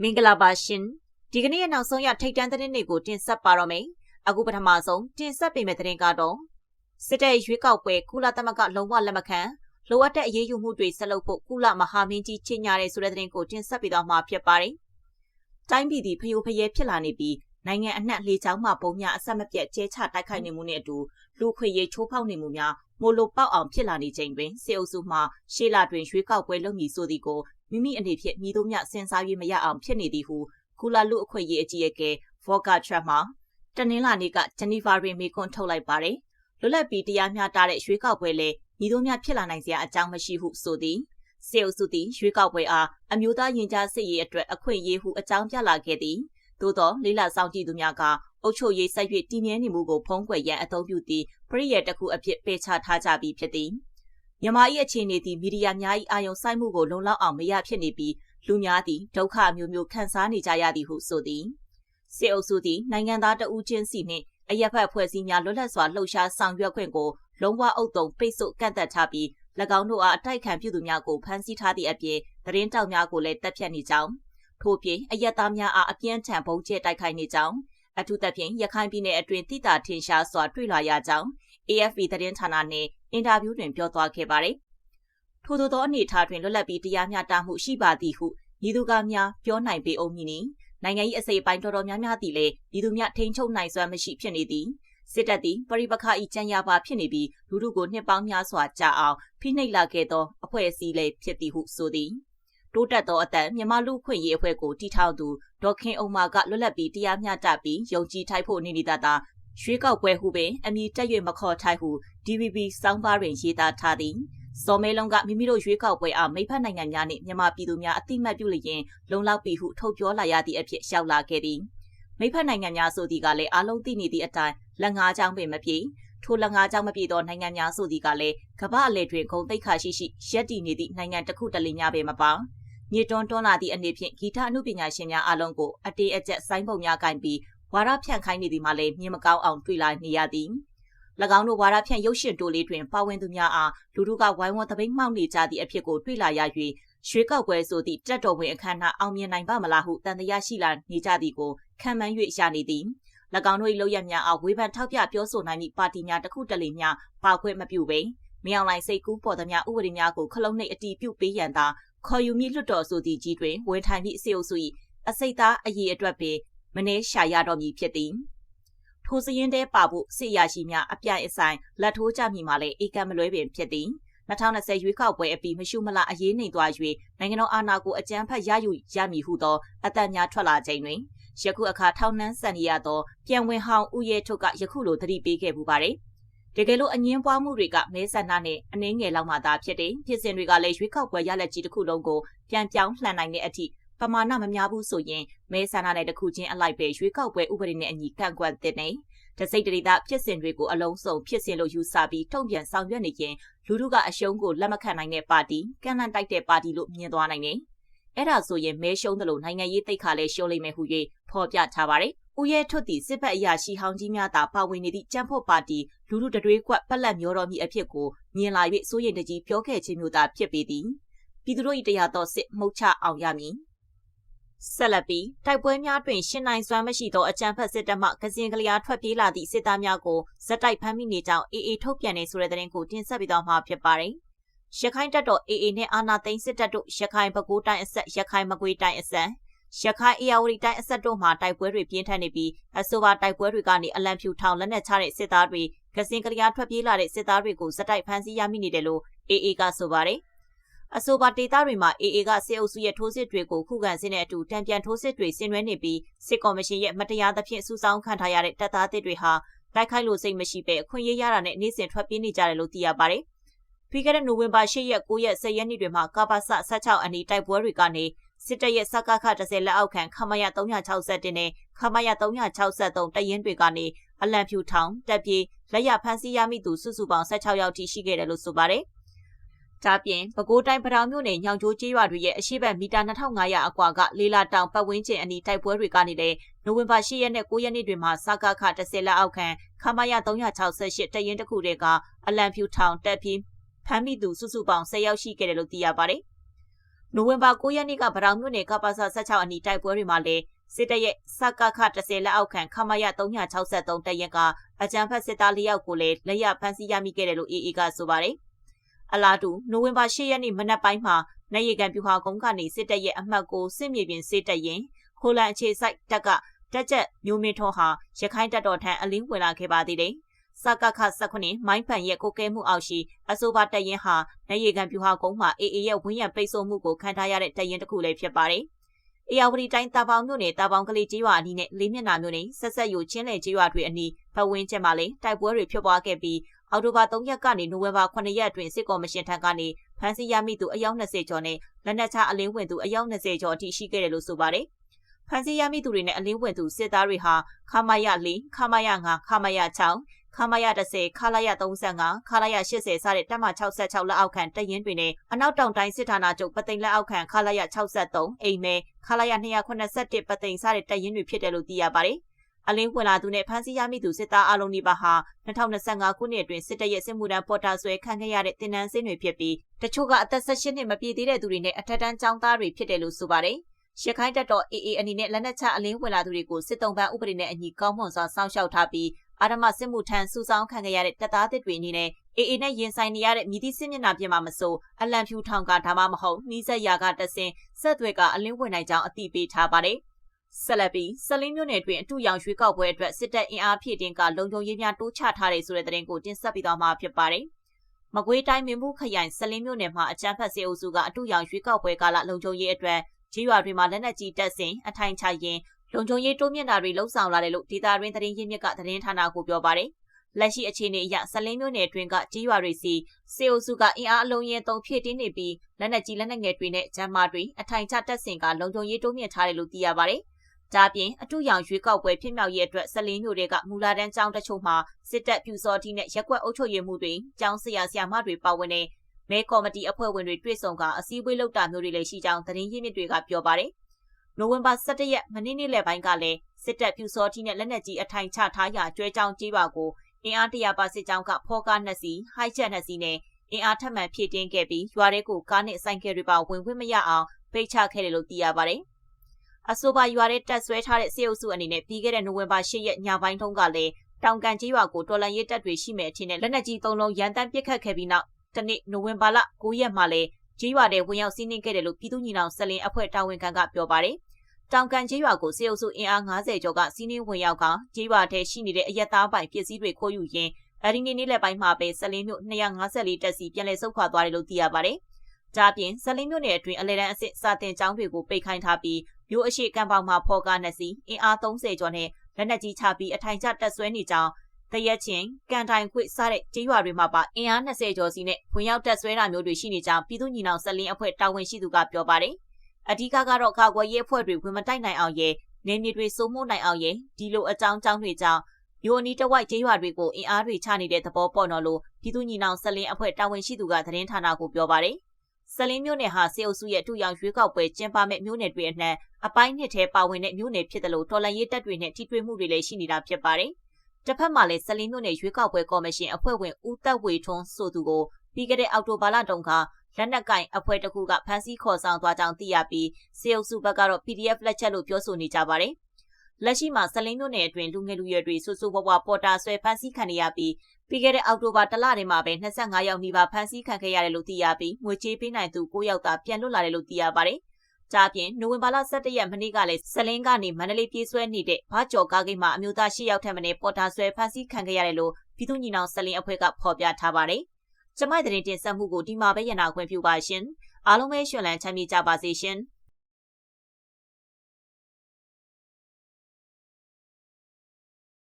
မင်္ဂလာပါရှင်ဒီကနေ့ရဲ့နောက်ဆုံးရထိတ်တန့်သတင်းတွေကိုတင်ဆက်ပါတော့မယ်အခုပထမဆုံးတင်ဆက်ပေးမယ့်သတင်းကတော့စစ်တပ်ရွေးကောက်ပွဲကုလသမဂ္ဂလုံးဝလက်မခံလိုအပ်တဲ့အရေးယူမှုတွေဆက်လုပ်ဖို့ကုလမဟာမင်းကြီးချညာရဲဆိုတဲ့သတင်းကိုတင်ဆက်ပေးတော့မှာဖြစ်ပါတယ်တိုင်းပြည်ဒီဖျို့ဖျဲဖြစ်လာနေပြီးနိုင်ငံအနှံ့လေချောင်းမှပုံများအဆက်မပြတ်ကျဲချတိုက်ခိုက်နေမှုနဲ့အတူလူခွေရေးချိုးဖောက်နေမှုများ မိုလိုပေါက်အောင်ဖြစ်လာနေချိန်တွင်စေအုပ်စုမှရှေ့လာတွင်ရွေးကောက်ပွဲလုပ်မည်ဆိုသည်ကိုမိမိအနေဖြင့်မိတို့မြစင်စား၍မရအောင်ဖြစ်နေသည်ဟုကုလလူအခွင့်အရေးအကြီးအကဲဗော့ကာထရက်မှတနင်္လာနေ့ကဂျနီဗာတွင်မေခွန်းထုတ်လိုက်ပါတယ်လွတ်လပ်ပြီးတရားမျှတတဲ့ရွေးကောက်ပွဲလည်းမိတို့မြဖြစ်လာနိုင်စရာအကြောင်းမရှိဟုဆိုသည်စေအုပ်စုသည်ရွေးကောက်ပွဲအားအမျိုးသားရင်ကြားစစ်ရေးအတွက်အခွင့်အရေးဟုအကြောင်းပြလာခဲ့သည်သို့သောလေးလာဆောင်ကြည့်သူများက အုပ်ချုပ်ရေးဆက်၍တည်မြဲနေမှုကိုဖုံးကွယ်ရန်အသုံးပြုသည့်ပရိယတ်တစ်ခုအဖြစ်ပေချထားကြပြီးဖြစ်သည်မြန်မာ၏အခြေအနေသည်မီဒီယာများ၏အာရုံစိုက်မှုကိုလုံလောက်အောင်မရဖြစ်နေပြီးလူများသည်ဒုက္ခမျိုးမျိုးခံစားနေကြရသည်ဟုဆိုသည်စစ်အုပ်စုသည်နိုင်ငံသားတဦးချင်းစီနှင့်အရက်ဖက်ဖွဲ့စည်းများလွတ်လပ်စွာလှုပ်ရှားဆောင်ရွက်ခွင့်ကိုလုံးဝအုပ်တုံပိတ်ဆို့ကန့်သက်ထားပြီး၎င်းတို့အားအတိုက်ခံပြုသူများကိုဖမ်းဆီးထားသည့်အပြင်သတင်းတောက်များကိုလည်းတပ်ဖြတ်နေကြောင်းထို့ပြင်အရက်သားများအားအပြင်းထန်ပုံကျဲတိုက်ခိုက်နေကြောင်း အထူးသဖြင့်ရခိုင်ပြည်နယ်အတွင်းတိတာထင်ရှားစွာတွေ့လာရကြောင်း AFP သတင်းဌာနနှင့်အင်တာဗျူးတွင်ပြောသွားခဲ့ပါတယ်။ထို့သောအနေအထားတွင်လွတ်လပ်ပြီးတရားမျှတမှုရှိပါသည်ဟုညီသူကများပြောနိုင်ပေအောင်မည်နီနိုင်ငံ၏အစိပ်ပိုင်းတော်တော်များများသည်လည်းညီသူများထိန်ချုပ်နိုင်စွမ်းမရှိဖြစ်နေသည်စစ်တပ်သည်ပရိပခဤကြံရပါဖြစ်နေပြီးလူထုကိုနှစ်ပေါင်းများစွာကြာအောင်ဖိနှိပ်လာခဲ့သောအဖွဲ့အစည်းလည်းဖြစ်သည်ဟုဆိုသည်တိုးတက်သောအတန်မြန်မာလူခွင့်ရေးအဖွဲ့ကိုတီထောင်သူ ဒေါခင်အောင်မာကလွတ်လပ်ပြီးတရားမျှတပြီးယုံကြည်ထိုက်ဖို့နေနေတာသာရွှေကောက်ပွဲဟုပင်အမည်တက်၍မခေါ်ထိုက်ဟု DVB စောင်းပါးတွင်ရေးသားထားသည်စော်မဲလုံးကမိမိတို့ရွေးကောက်ပွဲအားမိဖက်နိုင်ငံများနှင့်မြန်မာပြည်သူများအတိမတ်ပြုလျင်လုံလောက်ပြီဟုထုတ်ပြောလာရသည့်အဖြစ်ရှောက်လာခဲ့သည်မိဖက်နိုင်ငံများဆိုသည်ကလည်းအားလုံးသိနေသည့်အတိုင်းလက်ငါးချောင်းပင်မပြေထိုလက်ငါးချောင်းမပြေသောနိုင်ငံများဆိုသည်ကလည်းကမ္ဘာအလဲတွင်ဂုံတိတ်ခါရှိရှိရက်တည်နေသည့်နိုင်ငံတစ်ခုတလေများပင်မပါ မြေတွန်းတွန်းလာသည့်အနေဖြင့်ဂီတအမှုပညာရှင်များအလုံးကိုအတေးအကျက်စိုင်းပုံများကင်ပြီးဝါရဖြန့်ခိုင်းနေသည်မှလည်းမြင်မကောင်းအောင်တွေ့လာနေရသည်၎င်းတို့ဝါရဖြန့်ရုပ်ရှင်တိုလေးတွင်ပါဝင်သူများအားလူတို့ကဝိုင်းဝန်းသပိတ်မှောက်နေကြသည့်အဖြစ်ကိုတွေ့လာရ၍ရွှေကောက်ပွဲဆိုသည့်တက်တော်ဝင်အခမ်းအနားအောင်မြင်နိုင်ပါမလားဟုတန်တရားရှိလာနေကြသည်ကိုခံမှန်း၍ရနေသည်၎င်းတို့၏လုပ်ရများအားဝေဖန်ထောက်ပြပြောဆိုနိုင်သည့်ပါတီများတစ်ခုတလေများပါခွင့်မပြုပေမြောင်လိုက်စိတ်ကူးပေါ်သမျှဥပဒေများကိုခလုံးနှိပ်အတီးပြုတ်ပေးရန်သာ ခေါ်ယူမိလွတ်တော်ဆိုသည့်ကြီးတွင်ဝန်ထိုင်သည့်အစီအုပ်စု၏အစိတ်သားအရေးအတွက်ပင်မနှဲရှာရတော့မည်ဖြစ်သည်ထိုစရင်တဲပါဖို့စစ်ရရှိများအပြိုင်အဆိုင်လက်ထိုးကြမိမှလည်းအေကံမလွဲပင်ဖြစ်သည်2020ရွေးကောက်ပွဲအပြီးမရှုမလအရေးနှိမ်သွား၍နိုင်ငံတော်အာဏာကိုအကြမ်းဖက်ရယူရမည်ဟုသောအသက်များထွက်လာချိန်တွင်ယခုအခါထောင်နှန်းဆန်ရသောပြန်ဝင်ဟောင်းဥယေထုတ်ကယခုလိုသတိပေးခဲ့ပူပါတယ် တကယ်လို့အငင်းပွားမှုတွေကမဲဆန္ဒနဲ့အနှင်းငယ်လောက်မှသာဖြစ်တယ်ဖြစ်စဉ်တွေကလည်းရွေးကောက်ပွဲရလက်ကြီးတစ်ခုလုံးကိုပြန်ပြောင်းလှန်နိုင်တဲ့အထိပမာဏမများဘူးဆိုရင်မဲဆန္ဒနဲ့တစ်ခုချင်းအလိုက်ပဲရွေးကောက်ပွဲဥပဒေနဲ့အညီကန့်ကွက်တဲ့နေတစိတ်တရီသားဖြစ်စဉ်တွေကိုအလုံးစုံဖြစ်စဉ်လို့ယူဆပြီးတုံ့ပြန်ဆောင်ရွက်နေရင်လူထုကအရှုံးကိုလက်မခံနိုင်တဲ့ပါတီကန်လန်တိုက်တဲ့ပါတီလို့မြင်သွားနိုင်တယ်။အဲ့ဒါဆိုရင်မဲရှုံးတယ်လို့နိုင်ငံရေးသိက္ခာလည်းရှုံးလိမ့်မယ်ဟု၍ဖော်ပြထားပါတယ်။ ဦးရဲထွတ်သည့်စစ်ဘက်အရာရှိဟောင်းကြီးများသာပါဝင်နေသည့်ကြံဖို့ပါတီလူထုတတွေးကွက်ပက်လက်မျောတော်မူအဖြစ်ကိုမြင်လာ၍စိုးရိမ်တကြီးပြောခဲ့ခြင်းမျိုးသာဖြစ်ပေသည်။ပြည်သူတို့၏တရားတော်စစ်မှုတ်ချအောင်ရမည်။ဆက်လက်ပြီးတိုက်ပွဲများတွင်ရှင်နိုင်စွမ်းမရှိသောအကြမ်းဖက်စစ်တပ်မှကစင်ကလျာထွက်ပြေးလာသည့်စစ်သားများကိုဇက်တိုက်ဖမ်းမိနေကြောင်းအေအေထုတ်ပြန်နေဆိုတဲ့သတင်းကိုတင်ဆက်ပေးသွားမှာဖြစ်ပါတယ်။ရခိုင်တပ်တော်အေအေနဲ့အာနာသိန်းစစ်တပ်တို့ရခိုင်ပဲခူးတိုင်းအဆက်ရခိုင်မကွေးတိုင်းအဆက် ရခိုင်အေယာဝတီတိုင်းအဆက်တို့မှတိုက်ပွဲတွေပြင်းထန်နေပြီးအဆိုပါတိုက်ပွဲတွေကနေအလံဖြူထောင်လက်နက်ချတဲ့စစ်သားတွေကစင်ကလျာထွက်ပြေးလာတဲ့စစ်သားတွေကိုဇက်တိုက်ဖမ်းဆီးရမိနေတယ်လို့အေအေကဆိုပါတယ်။အဆိုပါဒေသတွေမှာ AA ကစစ်အုပ်စုရဲ့ထိုးစစ်တွေကိုခုခံစစ်နဲ့အတူတံပြန်ထိုးစစ်တွေဆင်နွှဲနေပြီးစစ်ကော်မရှင်ရဲ့မတရားသဖြင့်စူးစောင်းခံထားရတဲ့တပ်သားတွေဟာတိုက်ခိုက်လို့စိတ်မရှိပဲအခွင့်အရေးရတာနဲ့နေ့စဉ်ထွက်ပြေးနေကြတယ်လို့သိရပါတယ်။ပြီးခဲ့တဲ့နိုဝင်ဘာ10ရက်9ရက်10ရက်နေ့တွေမှာကပါစ16အနီးတိုက်ပွဲတွေကနေ စစ်တပ်ရဲ့စကခ10လက်အောက်ခံခမရ360နဲ့ခမရ363တရင်တွေကနေအလံဖြူထောင်တက်ပြေးလက်ရဖမ်းဆီးရမိသူစုစုပေါင်း16ယောက်ထိရှိခဲ့တယ်လို့ဆိုပါတယ်။ဒါပြင်ပဲခူးတိုင်းပထောင်မြို့နယ်ညောင်ကျိုးကျေးရွာတွေရဲ့အရှိတ်မီတာ2500အကွာကလေးလာတောင်ပတ်ဝန်းကျင်အနီးတိုက်ပွဲတွေကနေလည်းနိုဝင်ဘာ10ရက်နဲ့9ရက်နေ့တွေမှာစကားခ10လက်အောက်ခံခမရ368တရင်တစ်ခုတည်းကအလံဖြူထောင်တက်ပြီးဖမ်းမိသူစုစုပေါင်း10ယောက်ရှိခဲ့တယ်လို့သိရပါတယ်။ နိုဝင်ဘာ9ရက်နေ့ကဗရောင်မြို့နယ်ကပ္ပစ16အနီးတိုက်ပွဲတွေမှာလည်းစစ်တပ်ရဲ့စကခ10လက်အောက်ခံခမရ363တပ်ရက်ကအကြမ်းဖက်စစ်သား၄ယောက်ကိုလည်းလက်ရဖမ်းဆီးရမိခဲ့တယ်လို့ AA ကဆိုပါတယ်။အလားတူနိုဝင်ဘာ10ရက်နေ့မနက်ပိုင်းမှာနိုင်ရီကန်ပြူဟာကုန်းကနေစစ်တပ်ရဲ့အမှတ်ကိုစစ်မြေပြင်စစ်တပ်ရင်ခိုလန်အခြေစိုက်တပ်ကတက်ချက်မျိုးမင်းထွန်းဟာရခိုင်တပ်တော်ထံအလင်းဝင်လာခဲ့ပါသေးတယ်။ စကခ19မိုင်းဖန်ရဲ့ကိုကဲမှုအောက်ရှိအဆိုပါတပ်ရင်ဟာနိုင်ရီကန်ပြူဟာကုန်းမှာ AA ရဲ့ဝင်းရံပိတ်ဆို့မှုကိုခံထားရတဲ့တပ်ရင်တစ်ခုလည်းဖြစ်ပါတယ်။အေယာဝတီတိုင်းတာပေါင်မြို့နယ်တာပေါင်ကလေးကျေးရွာအနီးနဲ့လေးမျက်နှာမြို့နယ်ဆက်ဆက်ယူချင်းလယ်ကျေးရွာတွေအနီးဘဝင်းကျက်မှာလည်းတိုက်ပွဲတွေဖြစ်ပွားခဲ့ပြီးအောက်တိုဘာ3ရက်ကနေနိုဝင်ဘာ9ရက်အတွင်းစစ်ကော်မရှင်ထံကနေဖမ်းဆီးရမိသူအယောက်20ကျော်နဲ့လက်နက်ချအလင်းဝင်သူအယောက်20ကျော်အထိရှိခဲ့တယ်လို့ဆိုပါတယ်။ဖမ်းဆီးရမိသူတွေနဲ့အလင်းဝင်သူစစ်သားတွေဟာခမာယ4ခမာယ5ခမာယ6 ခမာရ30ခလာရ35ခလာရ80စတဲ့တပ်မ66လက်အောက်ခံတရင်တွေနဲ့အနောက်တောင်တိုင်းစစ်ဌာနချုပ်ပသိမ်လက်အောက်ခံခလာရ63အိမ်မဲခလာရ281ပသိမ်စတဲ့တရင်တွေဖြစ်တယ်လို့သိရပါတယ်။အလင်းဝင်လာသူနဲ့ဖမ်းဆီးရမိသူစစ်သားအလုံးဒီပါဟာ2025ခုနှစ်အတွင်းစစ်တပ်ရဲ့စစ်မှုထမ်းပေါ်တာဆွဲခံခဲ့ရတဲ့တင်နန်းစင်းတွေဖြစ်ပြီးတချို့ကအသက်18နှစ်မပြည့်သေးတဲ့သူတွေနဲ့အထက်တန်းကျောင်းသားတွေဖြစ်တယ်လို့ဆိုပါတယ်။ရခိုင်တပ်တော် AA အနေနဲ့လက်နက်ချအလင်းဝင်လာသူတွေကိုစစ်တုံးပန်းဥပဒေနဲ့အညီကောင်းမွန်စွာစောင့်ရှောက်ထားပြီးအာရမစစ်မှုထမ်းစုဆောင်းခံခဲ့ရတဲ့တပ်သားသစ်တွေအနေနဲ့အေအေနဲ့ရင်ဆိုင်နေရတဲ့မြည်သည့်စစ်မျက်နှာပြင်မှာမဆိုအလံဖြူထောင်ကဒါမှမဟုတ်နှီးဆက်ရာကတဆင်ဆက်သွဲကအလင်းဝင်နိုင်ကြောင်းအသိပေးထားပါတယ်။ဆက်လက်ပြီးဆလင်းမြို့နယ်တွင်အတူရောင်ရွှေကောက်ပွဲအတွက်စစ်တပ်အင်အားဖြည့်တင်းကလုံခြုံရေးများတိုးချထားတယ်ဆိုတဲ့သတင်းကိုတင်ဆက်ပေးသွားမှာဖြစ်ပါတယ်။မကွေးတိုင်းမင်းဘူးခရိုင်ဆလင်းမြို့နယ်မှာအကြမ်းဖက်စေအုပ်စုကအတူရောင်ရွှေကောက်ပွဲကာလလုံခြုံရေးအတွက်ကြီးရွာတွေမှာလက်နက်ကြီးတပ်ဆင်အထိုင်ချရင် လုံခြုံရေးတိုးမြင့်တာတွေလှုံ့ဆော်လာတယ်လို့ဒေတာရင်းသတင်းရင်းမြစ်ကသတင်းဌာနကိုပြောပါတယ်။လက်ရှိအခြေအနေအရဆလင်းမျိုးနယ်တွင်ကကြီးရွာတွေစီစေအိုစုကအင်အားအလုံးရင်သုံးဖြည့်တင်းနေပြီးလက်နက်ကြီးလက်နက်ငယ်တွေနဲ့ဂျမ်မာတွေအထိုင်ချတက်ဆင်ကလုံခြုံရေးတိုးမြင့်ထားတယ်လို့သိရပါတယ်။ဒါပြင်အထူးရောင်ရွေးကောက်ပွဲဖြစ်မြောက်ရေးအတွက်ဆလင်းမျိုးတွေကမူလာတန်းကျောင်းတချို့မှာစစ်တပ်ပြူစောတိနဲ့ရက်ွက်အုပ်ချုပ်ရေးမှုတွေကျောင်းဆရာဆရာမတွေပါဝင်တဲ့မဲကော်မတီအဖွဲ့ဝင်တွေတွေ့ဆုံကအစည်းအဝေးလုပ်တာမျိုးတွေလည်းရှိကြောင်းသတင်းရင်းမြစ်တွေကပြောပါတယ်။ နိုဝင်ဘာ17ရက်မနေ့နေ့လယ်ပိုင်းကလည်းစစ်တပ်ပြူစောတိနဲ့လက်နက်ကြီးအထိုင်ချထားရာကျွဲကြောင်ကြီးပါကိုအင်အားတရာပါစစ်ကြောင်းကဖောကားနှစ်စီးဟိုက်ချက်နှစ်စီးနဲ့အင်အားထပ်မံဖြည့်တင်းခဲ့ပြီးရွာတွေကိုကားနဲ့ဆိုင်ကယ်တွေပါဝင်ခွင့်မရအောင်ပိတ်ချခဲ့တယ်လို့သိရပါတယ်။အဆိုပါရွာတဲ့တက်ဆွဲထားတဲ့စေအုပ်စုအနေနဲ့ပြီးခဲ့တဲ့နိုဝင်ဘာ10ရက်ညပိုင်းထုန်းကလည်းတောင်ကန်ကြီးရွာကိုတော်လန်ရေးတပ်တွေရှိမဲ့အထင်နဲ့လက်နက်ကြီးသုံးလုံးရန်တမ်းပစ်ခတ်ခဲ့ပြီးနောက်တနေ့နိုဝင်ဘာလ9ရက်မှာလည်း ကြီးရွာတဲ့ဝင်ရောက်စီးနင်းခဲ့တယ်လို့ပြည်သူ့ညီနောင်ဆက်လင်းအဖွဲ့တာဝန်ခံကပြောပါတယ်။တောင်ကန်ကျေးရွာကိုစေအုပ်စုအင်အား90ကျော်ကစီးနှင်းဝင်ရောက်ကကျေးရွာထဲရှိနေတဲ့အရက်သားပိုင်ပစ္စည်းတွေခိုးယူရင်းအဲဒီနေ့နေ့လက်ပိုင်းမှာပဲဆလင်းမြို့254တက်စီပြန်လည်ဆုတ်ခွာသွားတယ်လို့သိရပါတယ်။ဒါပြင်ဆလင်းမြို့နယ်အတွင်းအလဲတန်းအစစ်စာတင်ကျောင်းတွေကိုပိတ်ခိုင်းထားပြီးမြို့အရှိကံပေါင်မှာဖော်ကားနှစ်စီးအင်အား30ကျော်နဲ့လက်နက်ကြီးချပြီးအထိုင်ကျတက်ဆွဲနေကြောင်း တရက်ချင်းကန်တိုင်ခွေစတဲ့ကျေးရွာတွေမှာပါအင်အား20ကျော်စီနဲ့ဝင်ရောက်တက်ဆွဲတာမျိုးတွေရှိနေကြောင်းပြည်သူ့ညီနောင်ဆက်လင်းအဖွဲ့တာဝန်ရှိသူကပြောပါတယ်။အဓိကကတော့ကာကွယ်ရေးအဖွဲ့တွေဝင်မတိုက်နိုင်အောင်ရဲ့နေမြေတွေစိုးမိုးနိုင်အောင်ရဲ့ဒီလိုအကြောင်းကြောင်းတွေကြောင့်မျိုးအနီးတဝိုက်ကျေးရွာတွေကိုအင်အားတွေချနေတဲ့သဘောပေါ်တော့လို့ပြည်သူညီနောင်ဆက်လင်းအဖွဲ့တာဝန်ရှိသူကသတင်းဌာနကိုပြောပါတယ်။ဆက်လင်းမျိုးနယ်ဟာစေအုပ်စုရဲ့အထူးရောင်ရွေးကောက်ပွဲကျင်းပမဲ့မျိုးနယ်တွေအနှံ့အပိုင်းနှစ်ထဲပါဝင်တဲ့မျိုးနယ်ဖြစ်တယ်လို့တော်လန်ရေးတပ်တွေနဲ့ထိတွေ့မှုတွေလည်းရှိနေတာဖြစ်ပါတယ်။ တစ်ဖက်မှာလည်းဆက်လင်းမျိုးနယ်ရွေးကောက်ပွဲကော်မရှင်အဖွဲ့ဝင်ဦးသက်ဝေထွန်းဆိုသူကိုပြီးခဲ့တဲ့အောက်တိုဘာလတုန်းကလက်နက်ကင်အဖွဲ့တစ်ခုကဖမ်းဆီးခေါ်ဆောင်သွားကြောင်းသိရပြီးစေအုပ်စုဘက်ကတော့ PDF လက်ချက်လို့ပြောဆိုနေကြပါတယ်။လက်ရှိမှာစလင်းမြို့နယ်အတွင်းလူငယ်လူရွယ်တွေဆူဆူဝဝပေါ်တာဆွဲဖမ်းဆီးခံရပြီးပြီးခဲ့တဲ့အောက်တိုဘာတလထဲမှာပဲ25ယောက်နီးပါးဖမ်းဆီးခံခဲ့ရတယ်လို့သိရပြီးငွေချေးပေးနိုင်သူ9ယောက်သာပြန်လွတ်လာတယ်လို့သိရပါတယ်။ ဒါပြင်နိုဝင်ဘာလ17ရက်မနေ့ကလည်းစလင်းကနေမန္တလေးပြေးဆွဲနေတဲ့ဘာကျော်ကားဂိတ်မှာအမျိုးသား10ယောက်ထက်မနည်းပေါ်တာဆွဲဖမ်းဆီးခံခဲ့ရတယ်လို့ပြည်သူ့ညီနောင်စလင်းအဖွဲ့ကဖော်ပြထားပါတယ်။ကျမတဲ့တင်ဆက်မှုကိုဒီမှာပဲရနာခွင့်ပြုပါရှင်အားလုံးပဲရှင်လန်းချမ်းမြေ့ကြပါစေရှင်။